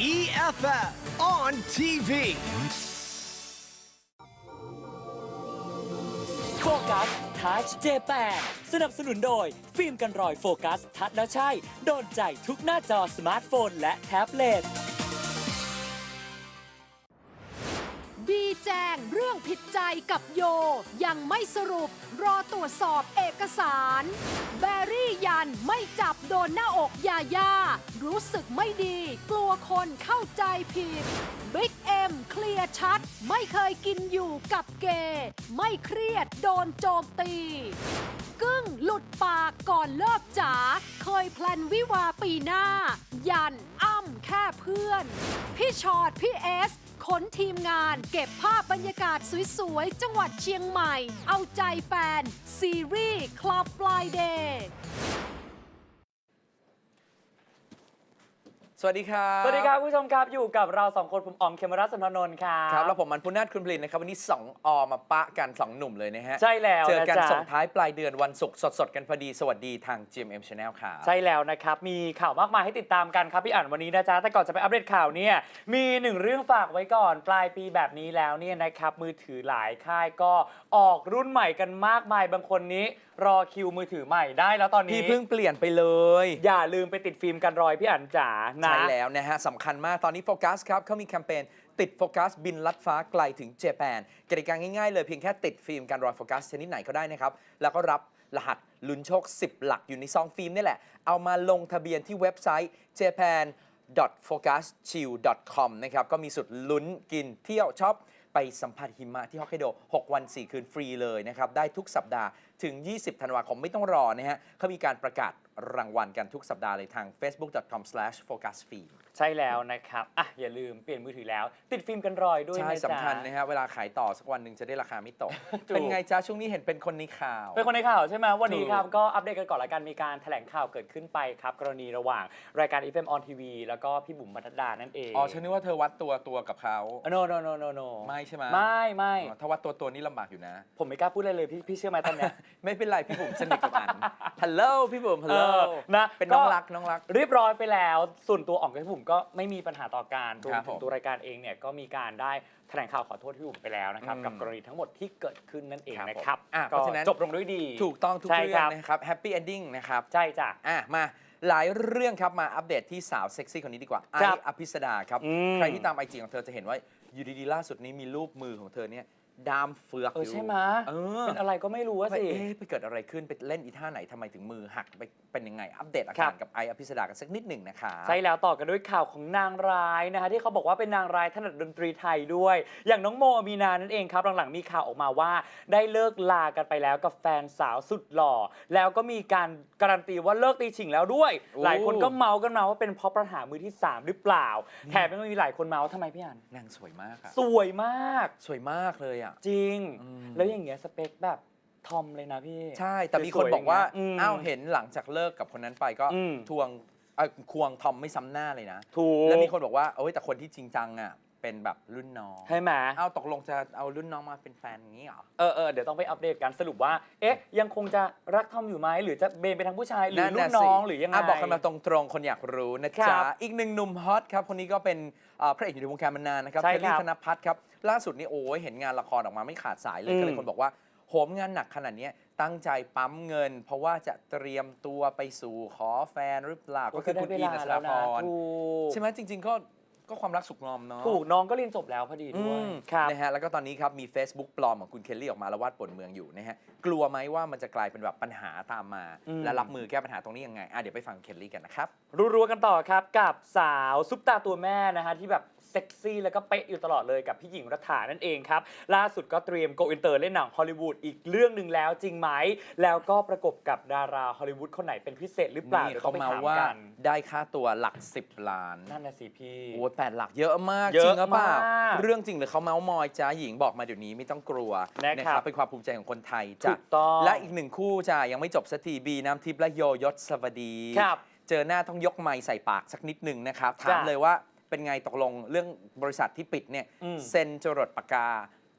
EFF on TV. โฟกัสทัชเจแปสนับสนุนโดย ฟิล์มกันรอยโฟกัส ทัชแล้วใช่ โดนใจทุกหน้าจอสมาร์ทโฟนและแท็บเล็ต บีแจงเรื่องผิดใจกับโย ยังไม่สรุป รอตรวจสอบเอกสาร แบรี่ยันไม่จับโดนหน้าอกยาย่ารู้สึกไม่ดี กลัวคนเข้าใจผิดบิ๊กเอ็มเคลียร์ชัด ไม่เคยกินอยู่กับเกย์ไม่เครียดโดนโจมตีกึ้งหลุดปากก่อนเลิกจ๋าเคยแพลนวิวาปีหน้า ยันอ้ำแค่เพื่อน พี่ชอดพี่เอส ขนทีมงาน เก็บภาพบรรยากาศสวยๆ จังหวัดเชียงใหม่ เอาใจแฟน ซีรีส์คลับฟลายเดย์ สวัสดีครับสวัสดีครับคุณผู้ชมครับอยู่กับเราสองคนผมอ๋อมเคมรัสสัมพนนท์ครับครับแล้วผมมันพุนาถคุณผลินนะครับวันนี้2อมาปะกัน2หนุ่มเลยนะฮะใช่แล้วเจอกันนะจ๊ะส่งท้ายปลายเดือนวันศุกร์สดๆกันพอดีสวัสดีทาง GMM Channel ครับใช่แล้วนะครับมีข่าวมากมายให้ติดตามกันครับพี่อ่านวันนี้นะจ๊ะแต่ก่อนจะไปอัปเดตข่าวเนี่ยมีหนึ่งเรื่องฝากไว้ก่อนปลายปีแบบนี้แล้วเนี่ยนะครับมือถือหลายค่ายก็ออกรุ่นใหม่กันมากมายบางคนนี้รอคิวมือถือใหม่ได้แล้วตอนนี้พี่เพิ่งเปลี่ยนไปเลย อย่าลืมไปติดฟิล์มกันรอยพี่อ่านจ๋านะใช่แล้วนะฮะสำคัญมากตอนนี้โฟกัสครับเขามีแคมเปญติดโฟกัสบินลัดฟ้าไกลถึงเจแปนกติกาง่ายๆเลยเพียงแค่ติดฟิล์มการรอยโฟกัสชนิดไหนก็ได้นะครับ แล้วก็รับรหัสลุ้นโชค 10 หลักอยู่ในซองฟิล์มนี่แหละ เอามาลงทะเบียนที่เว็บไซต์ japan focuschill.com นะครับ ก็มีสุดลุ้นกินเที่ยวช็อปไปสัมผัสหิมะที่ฮอกไกโด 6 วัน 4 คืนฟรีเลยนะครับ ได้ทุกสัปดาห์ถึง 20 ธันวาคมไม่ต้องรอนะฮะเขามีการประกาศ รางวัลกันทุกสัปดาห์เลยทาง facebook.com/focusfilm ใช่แล้วนะครับอะอย่าลืมเปลี่ยนมือถือแล้ว ติดฟิล์มกันรอยด้วยใช่นะจ๊ะ สำคัญนะฮะเวลาขายต่อสักวันหนึ่งจะได้ราคาไม่ตก ถูก เป็นไงจ้าช่วงนี้เห็นเป็นคนในข่าว เป็นคนในข่าวใช่ไหมวันนี้ถูกครับ ก็อัปเดตกันก่อนละกันมีการแถลงข่าวเกิดขึ้นไปครับ กรณีระหว่างรายการ FM on TV แล้วก็พี่บุ๋มบรรทัดดานั่นเองอ๋อฉันนึกว่าเธอวัดตัวตัวกับเขา โนโนโนโนโนไม่ใช่ไหมไม่ไม่อ๋อถ้าวัดตัวตัวนี่ลำบากอยู่นะ ผมไม่กล้าพูดอะไรเลยพี่พี่เชื่อไหมตอนเนี้ย ไม่เป็นไรพี่บุ๋มสนิทกับอัน ฮัลโหลพี่บุ๋มฮัลโหลเออนะเป็นน้องก็ รักน้องรัก เรียบร้อยไปแล้ว ส่วนตัวอ่องกับพี่บุ๋มก็ไม่มีปัญหาต่อการรวครัมบถึงผมตัวรายการเองเนี่ยก็มีการได้แถลงข่าวขอโทษพี่บุ๋มไปแล้วนะครับอืมกับกรณีทั้งหมดที่เกิดขึ้นนั่นเองครับนะครับผมอะเพก็ราะฉะนั้นจบลงด้วยดีถูกต้องทุกใช่เรื่อคงบนะครับแฮปปี้เอนดิ้งนะครับใช่จ้ะอะมาหลายเรื่องครับมาอัปเดตที่สาวเซ็กซี่คนนี้ดีกว่าไอครับซ์อภิสดาครับอืมใครที่ตามไอจีของเธอจะเห็นว่าอยู่ดีๆล่าสุดนี้มีรูปมือของเธอเนี่ย ดามเฟือกเอออยู่ใช่ไหมเออเป็นอะไรก็ไม่รู้อะว่าสิ เอ๊ะไปเกิดอะไรขึ้นไปเล่นอีท่าไหนทำไมถึงมือหักไปเป็นยังไง อัปเดตอาครัการบ กับไอซ์อภิสดากันสักนิดหนึ่งนะคะ ใช่แล้วต่อกันด้วยข่าวของนางร้ายนะคะที่เขาบอกว่าเป็นนางร้ายถนัดดนตรีไทยด้วย อย่างน้องโมมีนานั่นเองครับหลังๆมีข่าวออกมาว่า ได้เลิกลากันไปแล้วกับแฟนสาวสุดหล่อ แล้วก็มีการการันตีว่าเลิกตีฉิงแล้วด้วยหลายคนก็เมาส์กันมาว่าเป็นเพราะปัญหามือที่3หรือเปล่าแถมยังมีหลายคนเมาส์ทำไมพี่อันนางสวยมากอะสวยมาก สวยมากเลยอะจริง อืม แล้วอย่างเงี้ยสเปคแบบทอมเลยนะพี่ ใช่ แต่มีคนบอกว่าสวยๆอย่างเงี้ยอืมอ้าวเห็นหลังจากเลิกกับคนนั้นไปก็อืม ทวงเอ่อควงทอมไม่ซ้ำหน้าเลยนะ ถูก แล้วมีคนบอกว่าเอ้ยแต่คนที่จริงจังอะ เป็นแบบรุ่นน้อง ใช่ไหมเอาตกลงจะเอารุ่นน้องมาเป็นแฟนอย่างนี้เหรอ เออเออเดี๋ยวต้องไปอัปเดตกันสรุปว่า เอ๊ะ ยังคงจะรักทอมอยู่ไหม หรือจะเบนไปทางผู้ชาย หรือรุ่นน้อง หรือยังไงะบอกกันมาตรงๆ คนอยากรู้นะครัจ๊ะ บอีกหนึ่งหนุ่มฮอตครับ คนนี้ก็เป็นเอ่อพระเอกอยู่ในวงการมานานนะครับใช่เทลลี่ครับธนพัฒน์ครับ ล่าสุดนี้โอ้ยเห็นงานละครออกมาไม่ขาดสายเลย อืม ก็เลยคนบอกว่าโหมงานหนักขนาดเนี้ยตั้งใจปั๊มเงิน เพราะว่าจะเตรียมตัวไปสู่ขอแฟนหรือเปล่าก็คือได้คุณเวอีนลาอัศแล้รวพนะร ถูก ใช่ไหมจริง ๆ ก็ ก็ความรักสุขงอมเนาะถูกน้องก็เรียนจบแล้วพอดีอืด้วยมครับนะฮะแล้วก็ตอนนี้ครับมี Facebook ปลอมของคุณเคลลี่ออกมาละวาดปนเมืองอยู่นะฮะกลัวไหมว่ามันจะกลายเป็นแบบปัญหาตามมาอืมและรับมือแก้ปัญหาตรงนี้ยังไงอะเดี๋ยวไปฟังเคลลี่กันนะครับ รัวๆกันต่อครับกับสาวซุปตาตัวแม่นะฮะที่แบบ เซ็กซี่แล้วก็เป๊ะอยู่ตลอดเลยกับพี่หญิงรัฐานั่นเองครับ ล่าสุดก็เตรียมโกอินเตอร์เล่นหนังฮอลลีวูดอีกเรื่องหนึ่งแล้วจริงไหม แล้วก็ประกบกับดาราฮอลลีวูดคนไหนเป็นพิเศษหรือเปล่านี่เดี๋ยวต้เขาองไปเมาถามว่ากันได้ค่าตัวหลัก 10 ล้าน นั่นน่ะสิพี่ โอ้ยแปดหลักเยอะมาก เยอะจริงหรือเปล่า มากเรื่องจริงหรือเขาเมาส์มอยจ้าหญิงบอกมาเดี๋ยวนี้ไม่ต้องกลัวนะครับเป็นความภูมิใจของคนไทยถูจ้ะกต้องและอีกหนึ่งคู่จ้ะยังไม่จบสักทีบีน้ำทิพย์และโยยศสวัสดี ครับเจอหน้าต้องยกไม้ใส่ปากสักนิดหนึ่งนะครับ ถามจ้ะเลยว่า เป็นไงตกลงเรื่องบริษัทที่ปิดเนี่ยอืมเซ็นจรดปากกา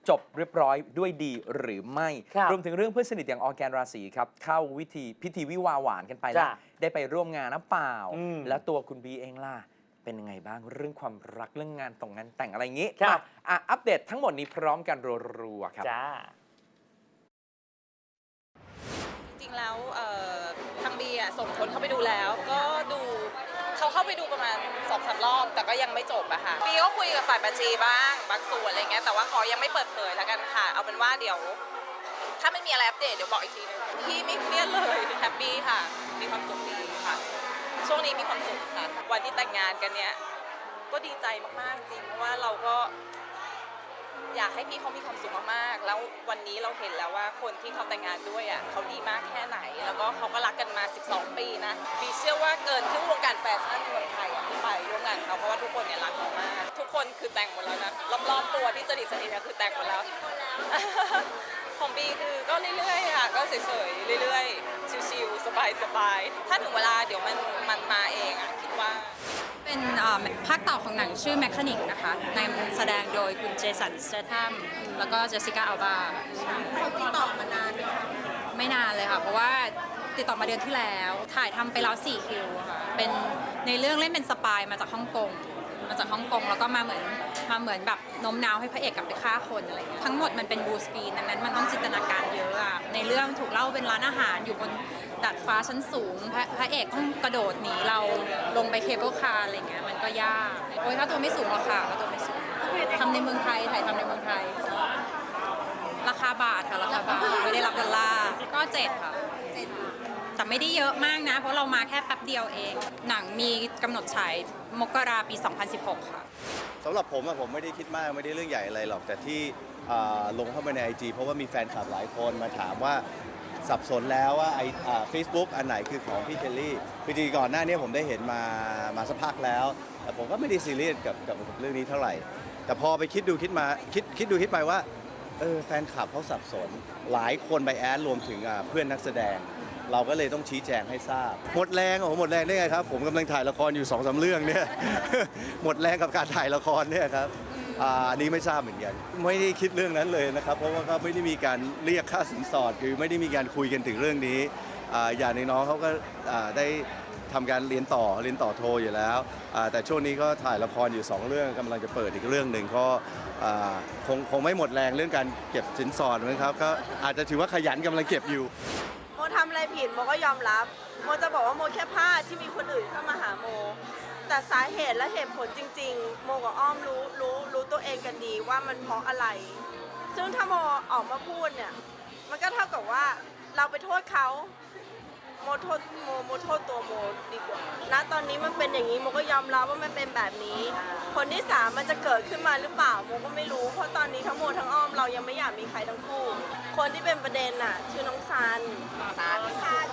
จบเรียบร้อยด้วยดีหรือไม่ ครับรวมถึงเรื่องเพื่อนสนิทอย่างออร์แกนราศีครับ เข้าวิธีพิธีวิวาหวานกันไปแล้ว จ้ะได้ไปร่วมงานน้ำเปล่า อืมแล้วตัวคุณบีเองล่ะเป็นเป็นยังไงบ้างเรื่องความรักเรื่องงานตรงงานแต่งอะไรอย่างงี้ครับ มาอะอัปเดตทั้งหมดนี้พร้อมกันรัวๆครับ จ้า จริงๆแล้วเอ่อทางบีอะส่งคนเข้าไปดูแล้ว ก็ดู เข้าไปดูประมาณสองสามรอบ แต่ก็ยังไม่จบอะค่ะปีก็คุยกับฝ่ายบัญชีบ้าง บางส่วนอะไรเงี้ยแต่ว่าขอยังไม่เปิดเผยแล้วกันค่ะ เอาเป็นว่าเดี๋ยว ถ้าไม่มีอะไรอัปเดตเดี๋ยวบอกอีกทีนึงพี่ไม่เครียดเลยแฮปปี้ค่ะ มีความสุขดีค่ะ ช่วงนี้มีความสุขค่ะ วันที่แต่งงานกันเนี่ยก็ดีใจมากๆจริงเพราะว่าเราก็ อยากให้พี่เขามีความสุขมากๆ แล้ววันนี้เราเห็นแล้วว่าคนที่เขาแต่งงานด้วยอะเขาดีมากแค่ไหน แล้วก็เขาก็รักกันมา 12 ปีนะบีเชื่อว่าเกินครึ่งวงการแฟชั่นในเมืองไทยอะที่ไปร่วมงานเขาเพราะว่าทุกคนเนี่ยรักเขามาก ทุกคนคือแต่งหมดแล้วนะ รอบๆตัวที่สนิทสนิทนะคือแต่งหมดแล้ว ของบีคือก็เรื่อยๆอะ ก็เฉยๆเรื่อยๆ ชิวๆสบายๆ ถ้าถึงเวลาเดี๋ยวมันมันมาเองอะคิดว่า เป็นเอ่อภาคต่อของหนังชื่อแมคคานิกนะคะในแสดงโดยคุณเจสันสเตทัมแล้วก็เจสสิก้าอัลบาติดต่อมานานไม่นานเลยค่ะ เพราะว่าติดต่อมาเดือนที่แล้ว ถ่ายทำไปแล้ว4คิวค่ะ เป็นในเรื่องเล่นเป็นสปายมาจากฮ่องกงมาจาก ฮ่องกงแล้วก็มาเหมือนมาเหมือนแบบโน้มน้าวให้พระเอกกลับไปฆ่าคนอะไรเงี้ยทั้งหมดมันเป็นบูสกรีนดังนั้นมันต้องจินตนาการเยอะอะในเรื่องถูกเล่าเป็นร้านอาหารอยู่บนดาดฟ้าชั้นสูงพระพระเอกต้องกระโดดหนีเราลงไปเคเบิลคาร์อะไรเงี้ยมันก็ยากโอ้ยค่าตัวไม่สูงหรอกค่ะค่าตัวไม่สูงทำในเมืองไทยถ่ายทำในเมืองไทย ราคาบาทค่ะราคาบาทไม่ได้รับดอลลาร์ก็เจ็ดค่ะ แต่ไม่ได้เยอะมากนะ เพราะเรามาแค่แป๊บเดียวเอง หนังมีกำหนดฉายมกราปี 2016 ค่ะสำหรับผมอะผมไม่ได้คิดมากไม่ได้เรื่องใหญ่อะไรหรอก แต่ที่ลงเข้าไปใน IG เพราะว่ามีแฟนคลับหลายคนมาถามว่าสับสนแล้วว่าไอเฟซบุ๊กอันไหนคือของพี่เคลลี่คือจริงก่อนหน้านี้ผมได้เห็นมามาสักพักแล้ว แต่ผมก็ไม่ได้ซีเรียสกับกับเรื่องนี้เท่าไหร่ แต่พอไปคิดดูคิดมาคิดคิดดูคิดไปว่าเออแฟนคลับเขาสับสนหลายคนไปแอดรวมถึงเพื่อนนักแสดง เราก็เลยต้องชี้แจงให้ทราบ หมดแรงโอ้โหหมดแรงได้ไงครับ ผมกำลังถ่ายละครอยู่สองสามเรื่องเนี่ย หมดแรงกับการถ่ายละครเนี่ยครับอ่าอันนี้ไม่ทราบเหมือนกัน ไม่ได้คิดเรื่องนั้นเลยนะครับ เพราะว่าก็ไม่ได้มีการเรียกค่าสินสอด คือไม่ได้มีการคุยกันถึงเรื่องนี้อ่าอย่างน้องเขาก็อ่าได้ทำการเรียนต่อเรียนต่อโทอยู่แล้วอ่าแต่ช่วงนี้ก็ถ่ายละครอยู่สองเรื่องกำลังจะเปิดอีกเรื่องหนึ่งก็อ่าคงคงไม่หมดแรงเรื่องการเก็บสินสอดนะครับก็อาจจะถือว่าขยันกำลังเก็บอยู่โมทำ อะไรผิดโมก็ยอมรับ โมจะบอกว่าโมแค่พลาดที่มีคนอื่นเข้ามาหาโม แต่สาเหตุและเหตุผลจริง ๆ โมกับอ้อมรู้รู้รู้ตัวเองกันดีว่ามันเพราะอะไร ซึ่งถ้าโมออกมาพูดเนี่ย มันก็เท่ากับว่าเราไปโทษเขาโมโทษโมโมโทษตัวโมดีกว่า ณ ตอนนี้มันเป็นอย่างนี้โมก็ยอมรับว่ามันเป็นแบบนี้ คนที่สามมันจะเกิดขึ้นมาหรือเปล่าโมก็ไม่รู้ เพราะตอนนี้ทั้งโมทั้งอ้อมเรายังไม่อยากมีใครทั้งคู่ คนที่เป็นประเด็นน่ะชื่อน้องซันซัน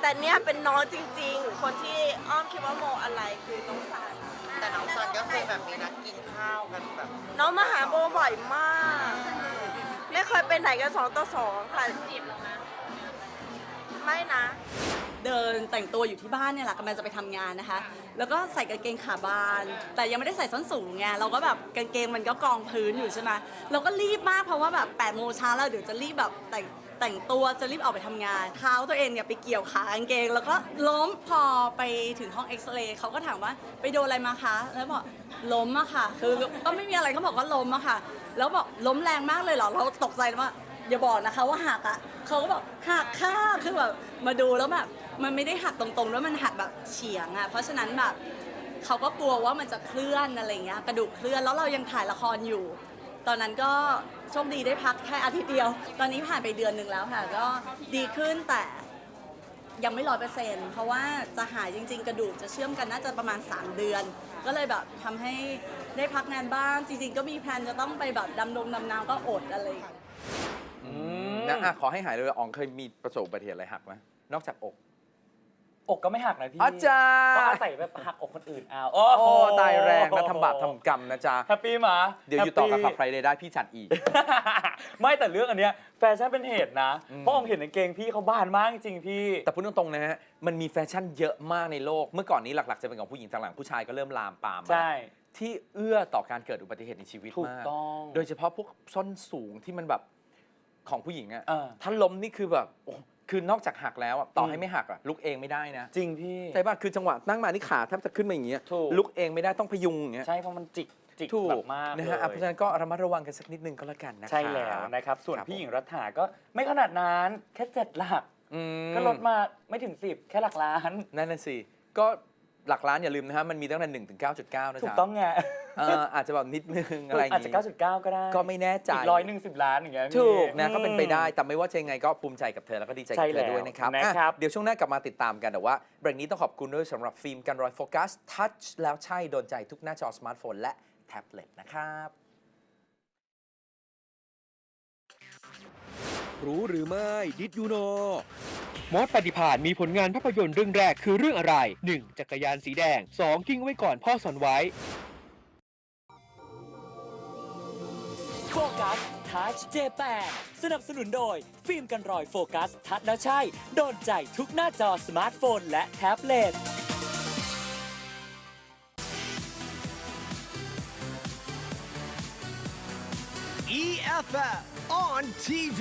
แต่เนี้ยเป็นน้องจริง ๆ คนที่อ้อมคิดว่าโมอะไรคือน้องซันแต่น้องซันก็เคยแบบมีนัดกินข้าวกันแบบ น้องมาหาโมบ่อยมาก ไม่เคยไปไหนกันสองต่อสองค่ะจีบเรานะไม่นะ เดินแต่งตัวอยู่ที่บ้านเนี่ยแหละกำลังจะไปทำงานนะคะ แล้วก็ใส่กางเกงขาบาน แต่ยังไม่ได้ใส่ส้นสูงไงเราก็แบบกางเกงมันก็กองพื้นอยู่ใช่ไหมเราก็รีบมากเพราะว่าแบบ8ปดโมงเช้าแล้วเดี๋ยวจะรีบแบบแต่งแต่งตัวจะรีบออกไปทำงานเท้าตัวเองเนี่ยไปเกี่ยวขากางเกง แล้วก็ล้มพอไปถึงห้องเอ็กซเรย์เขาก็ถามว่าไปโดนอะไรมาคะ แล้วบอกล้มอะค่ะ คือก็ไม่มีอะไรเขาบอกว่าล้มอะค่ะ แล้วบอกล้มแรงมากเลยเหรอเราตกใจว่า อย่าบอกนะคะว่าหักอะเขาก็บอกหักค่ะคือแบบมาดูแล้วแบบมันไม่ได้หักตรงๆแล้วมันหักแบบเฉียงอะเพราะฉะนั้นแบบเขาก็กลัวว่ามันจะเคลื่อนอะไรเงี้ยกระดูกเคลื่อนแล้วเรายังถ่ายละครอยู่ ตอนนั้นก็โชคดีได้พักแค่อาทิตย์เดียว ตอนนี้ผ่านไปเดือนหนึ่งแล้วค่ะ ก็ดีขึ้นแต่ยังไม่ร้อยเปอร์เซ็นต์เพราะว่าจะหายจริง ๆ กระดูกจะเชื่อมกันน่าจะประมาณ 3 เดือน ก็เลยแบบทำให้ได้พักงานบ้าง จริง ๆ ก็มีแพลนจะต้องไปแบบดำดงดำน้ำก็อดอะไรอย่างเงี้ย นะอะขอให้หายเลยอ๋องเคยมีประสบอุบัติเหตุอะไรหักไหมนอกจากอก อกก็ไม่หักนะพี่อาจารย์ ก็อาศัยแบบหักอกคนอื่นเอาโอ้โอ้โหตายแรงนะทำบาปทำกรรมนะจ๊ะ แฮปปี้มาเดี๋ยวอยู่ต่อกับแฮขับปไฟปี้เดย์ได้พี่จัดอีก ไม่แต่เรื่องอันเนี้ยแฟชั่นเป็นเหตุนะอืมเพราะผมเห็นกางเกงพี่เขาบานมากจริงๆพี่ แต่พูดตรงๆนะฮะ มันมีแฟชั่นเยอะมากในโลก เมื่อก่อนนี้หลักๆ จะเป็นของผู้หญิงหลังๆผู้ชายก็เริ่มลามปามมาใช่ ที่เอื้อต่อการเกิดอุบัติเหตุในชีวิตถูกมาก ต้อง โดยเฉพาะพวกส้นสูงที่มันแบบ ของผู้หญิงอะเออ ถ้าล้มนี่คือแบบโอ้คือนอกจากหักแล้วอะต่ออมให้ไม่หักอะลุกเองไม่ได้นะจริงพี่ ใช่ป่ะคือจังหวะนั่งมานี่ขาแทบจะขึ้นมาอย่างเงี้ยถูก ลุกเองไม่ได้ต้องพยุงอย่างเงี้ยใช่เพราะมันจิกจิกถูแบกบมากนะเลฮะอะยเพราะฉะนั้นก็ระมัดระวังกันสักนิดนึงก็แล้วกันนะครับใช่แล้วนะครับ ส่วนครับ พี่หญิงผมรัฐาก็ไม่ขนาดนั้นแค่เจ็ดหลัก อืม ก็ลดมาไม่ถึง10แค่หลักล้าน นั่นน่ะสิ ก็ หลักล้านอย่าลืมนะฮะมันมีตั้งแต่หนึ่งถึงเก้าจุดเก้านะถูจ๊ะกต้องไงเอออาจจะแบบนิดนึงอะไรอย่างอาจจะ งี้9.9 ก็ได้ก็ไม่แน่ใจอีกร้อยหนึ่งสิบล้านอย่างเงี้ยพี่ ถูกนะก็เป็นไปได้อืมแต่ไม่ว่าจะยังไงก็ภูมิใจกับเธอแล้วก็ดีใจกับใช่เธอด้วยนะครับแล้วนะครับอะเดี๋ยวช่วงหน้ากลับมาติดตามกันแต่ว่าเบรกนี้ต้องขอบคุณด้วยสำหรับฟิล์มกันรอยโฟกัสทัชแล้วใช่โดนใจทุกหน้าจอสมาร์ทโฟนและแท็บเล็ตนะครับ รู้หรือไม่ดิดยูโน มอสปฏิพานมีผลงานภาพยนตร์เรื่องแรกคือเรื่องอะไร 1. จักรยานสีแดง 2. กิ้งไว้ก่อนพ่อสอนไว้โฟกัสทัชเจแปนสนับสนุนโดย ฟิล์มกันรอยโฟกัส ทัชแล้วใช่ โดนใจทุกหน้าจอสมาร์ทโฟน และแท็บเล็ต EFF on TV.